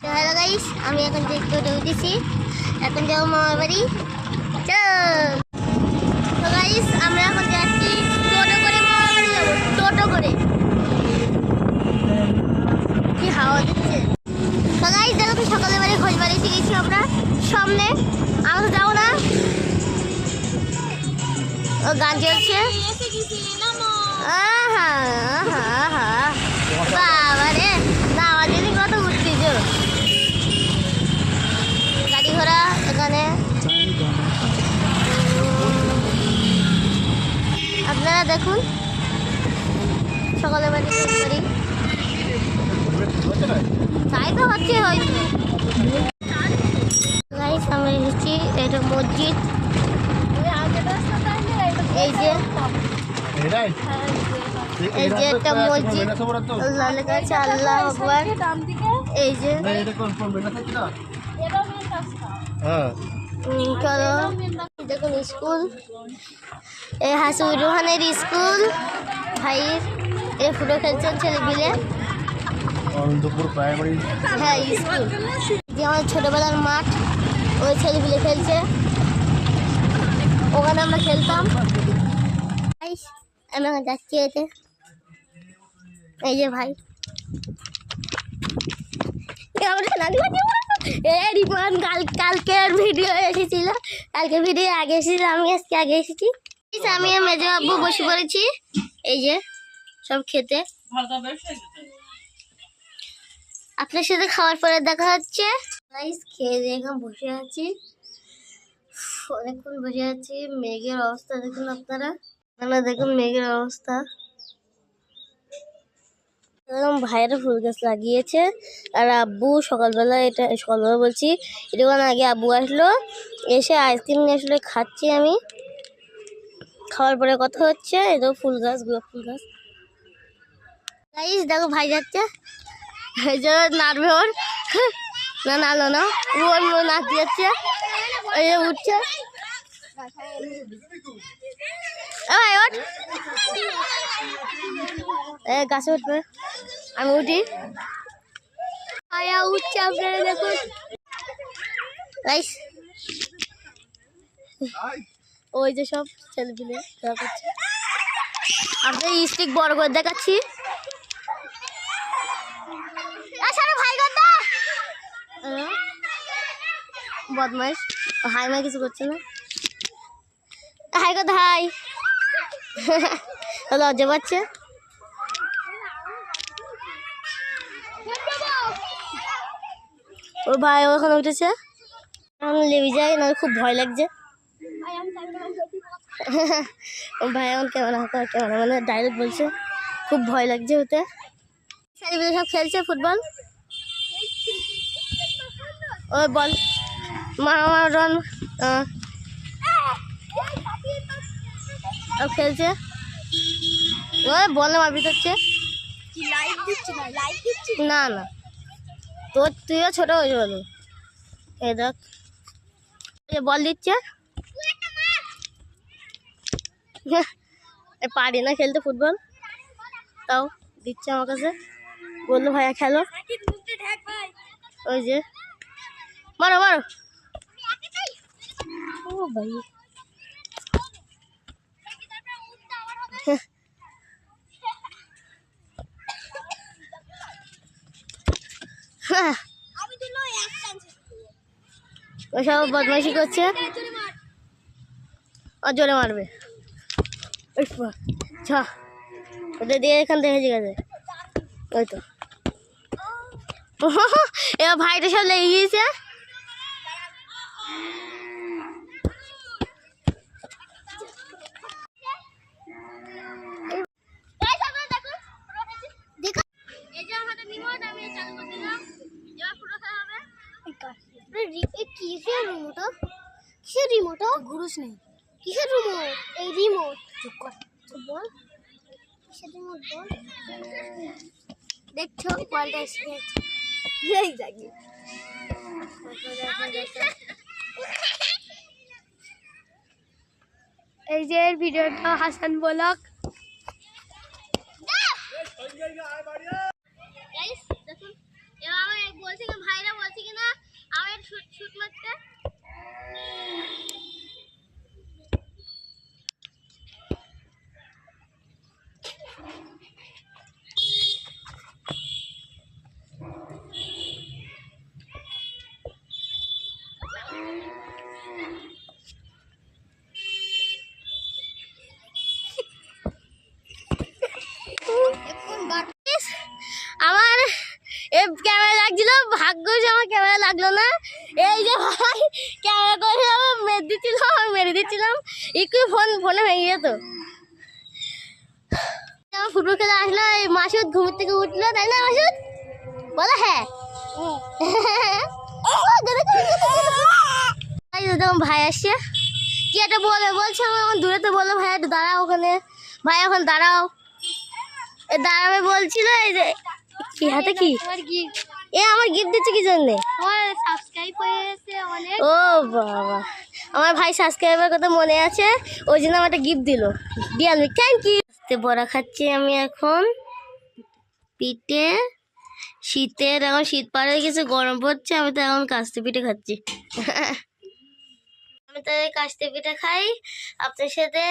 Hello guys আমি এখন যে টোটো উঠেছি এখন যাব মামার বাড়ি চল তো গাইস আমরা আপনারা দেখুন। সকালে বাড়ি তাই তো হচ্ছে হয়তো। গাইস এসেছি এটা মসজিদ। এই যে এই যে একটা মসজিদ। আল্লাহ লেখা আল্লাহ আকবার। এই যে হ্যাঁ। চলো দেখুন স্কুল। এই হাসুর রোহানের স্কুল। ভাইয়ের এ ফুটো খেলছেন ছেলে মিলে? অনন্তপুর প্রাইমারি হ্যাঁ স্কুল। যে আমাদের ছোটোবেলার মাঠ ওই ছেলেগুলো খেলছে। ওখানে আমরা খেলতাম। আমি এখন যাচ্ছি এতে। এই যে ভাই। এ আমার নানি রিপন, কাল, কালকের ভিডিও এসেছিল। কালকে ভিডিও আগে এসেছিল, আমি আজকে আগে এসেছি। আমি মেজো আব্বু বসে পড়েছি। এই যে, সব খেতে। আপনার সাথে খাওয়ার পরে দেখা হচ্ছে। গাইস খেয়ে দিয়ে এখন বসে আছি। অনেকক্ষণ বসে আছি। মেঘের অবস্থা দেখুন আপনারা দেখুন মেঘের অবস্থা। ভাইয়েরা ফুল গাছ লাগিয়েছে। আর আব্বু সকালবেলা এটা, সকালবেলা বলছি এটুখান আগে আব্বু আসলো? এসে আইসক্রিম নিয়ে আসলে খাচ্ছি আমি। খাওয়ার পরে কথা হচ্ছে এটা ফুল গাছ, গোলাপ ফুল গাছ। দেখো ভাই যাচ্ছে। নাড়বে ওর। না, নাড়লো না। ওর নাচতে যাচ্ছে। এই যে উঠছে। গাছে উঠবে। আমি উঠি। উঠছে, আপনারা দেখুন। ওই যে সব ছেলেপিলে করছে। আপনার স্টিক বড় করে দেখাচ্ছি। বদমাইশ। হাই মাই কিছু করছে না। হাই কথা হাই। লজ্জা পাচ্ছে। ওর ভাই ওখানে উঠেছে? এখন লেবি যায় না খুব ভয় লাগছে। ওর ভাই এখন ক্যামেরা হাতে ক্যামেরা মানে ডাইরেক্ট বলছে খুব ভয় লাগছে ওতে। ছেলেগুলো সব খেলছে ফুটবল? ও বল। মা আমার রন খেলছে? ওই বলে মারপিট হচ্ছে। না না। তোর, তুইও ছোট হয়ে যাবে। এই দেখ। বল দিচ্ছে। পারি না খেলতে ফুটবল। তাও দিচ্ছে আমার কাছে। বলল, ভাইয়া, খেলো। ওই যে। মারো মারো। ও ভাই হ্যাঁ ওসব বদমাইশি করছে। আর জোরে মারবে। ছ। ওদের দিয়ে এখান থেকে ঠিক আছে ওই তো। এবার ভাইটা সব লেগে গিয়েছে। কিসের রিমোট কিসের রিমোট ঘুরুস নেই। কিসের রিমোট এই রিমোট চুপ কর। চুপ বল। কিসের রিমোট বল? দেখছ বলটা স্কেচ এই জাগি এই যে ভিডিওটা হাসান বলক। দেখুন এবার আমার বলছে ভাইরা শুট শুট মারতে ভাই ক্যামেরা করে আমার মেরে দিচ্ছিলাম আমি মেরে দিচ্ছিলাম। একটু ফোন, ফোনে ভেঙে যেত। আমার ফুটবল খেলা আসলো এই মাসুদ ঘুমের থেকে উঠল, তাই না মাসুদ? বলো হ্যাঁ। ভাই আসছে। কি একটা বলে, বলছে আমার দূরে তো বলো ভাই, একটু দাঁড়াও ওখানে। ভাই, এখন দাঁড়াও। দাঁড়াবে বলছিল, এই যে, কি হাতে কি এ আমার গিফট দিচ্ছে কি জন্যে? অনেক। ও বাবা। আমার ভাই সাবস্ক্রাইবার কথা মনে আছে ওই জন্য আমার একটা গিফট দিল। দিয়ে আমি থ্যাংক ইউ বড়া খাচ্ছি আমি এখন। পিঠে। শীতের এখন শীত পাড়ে গেছে গরম পড়ছে আমি তো এখন কাস্তে পিঠে খাচ্ছি। আমি তো এই কাস্তে পিঠে খাই আপনার সাথে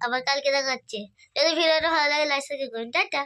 আবার কালকে দেখাচ্ছি যদি ভিডিওটা ভালো লাগে লাইক সাবস্ক্রাইব করুন। টাটা।